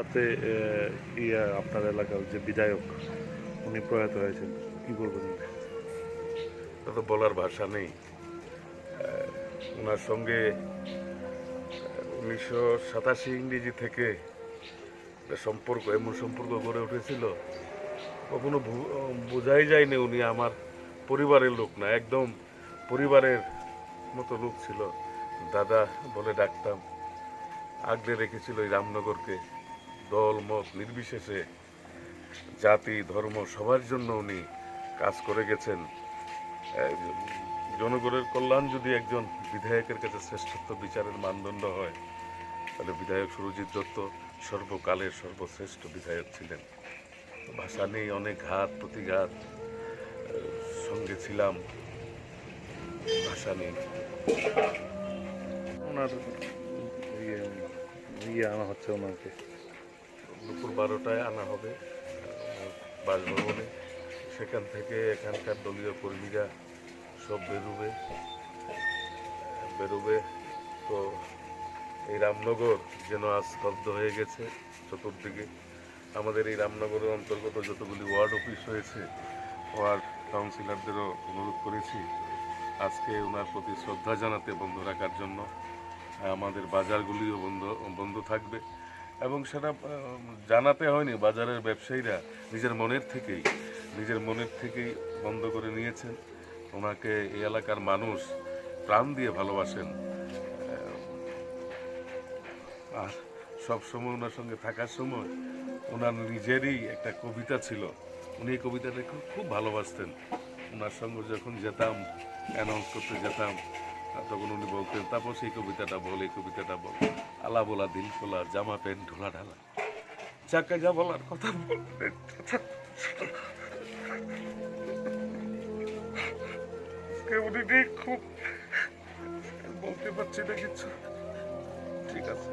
রাতে ইয়া আপনার এলাকার যে বিধায়ক, উনি প্রয়াত হয়েছেন। কি বলবেন তা বলার ভাষা নেই। ওনার সঙ্গে উনিশশো সাতাশি ইংরেজি থেকে সম্পর্ক, এমন সম্পর্ক গড়ে উঠেছিল, কখনো বোঝাই যায়নি উনি, আমার পরিবারের লোক না, একদম পরিবারের মতো লোক ছিল। দাদা বলে ডাকতাম, আগলে রেখেছিল এই রামনগরকে। দল, মত নির্বিশেষে জাতি, ধর্ম, সবার জন্য উনি কাজ করে গেছেন। জনগণের কল্যাণ যদি একজন বিধায়কের কাছে শ্রেষ্ঠত্ব বিচারের মানদণ্ড হয়, তাহলে বিধায়ক সুরজিৎ দত্ত সর্বকালের সর্বশ্রেষ্ঠ বিধায়ক ছিলেন। ভাষা নেই, অনেক ঘাত, প্রতিঘাত সঙ্গে ছিলাম। ভাষা নেই। ওনার ইয়ে ইয়ে আনা হচ্ছে ওনাকে। দুপুর বারোটায় আনা হবে বাসভবনে। সেখান থেকে এখানকার দলীয় কর্মীরা সব বেরোবে। বেরোবে। তো এই রামনগর যেন আজ স্তব্ধ হয়ে গেছে চতুর্দিকে। আমাদের এই রামনগরের অন্তর্গত যতগুলি ওয়ার্ড অফিস হয়েছে, ওয়ার্ড কাউন্সিলরদেরও অনুরোধ করেছি আজকে ওনার প্রতি শ্রদ্ধা জানাতে বন্ধ রাখার জন্য। আমাদের বাজারগুলিও বন্ধ বন্ধ থাকবে। এবং সেটা জানাতে হয়নি বাজারের ব্যবসায়ীরা। নিজের মনের থেকেই, নিজের মনের থেকেই বন্ধ করে নিয়েছেন। ওনাকে এই এলাকার মানুষ প্রাণ দিয়ে ভালোবাসেন। আর সব সময় ওনার সঙ্গে থাকার সময় ওনার নিজেরই একটা কবিতা ছিল। উনি এই কবিতাটা খুব খুব ভালোবাসতেন। ওনার সঙ্গে যখন যেতাম অ্যানাউন্স করতে যেতাম, তখন উনি বলতেন তারপর সেই কবিতাটা বল, এই কবিতাটা বল। আলা বলা দিল খোলা জামা প্যান্ট, ঢোলা ঢালা। যাকে যা বলার কথা বলবেন। খুব বলতে পারছি না কিছু, ঠিক আছে।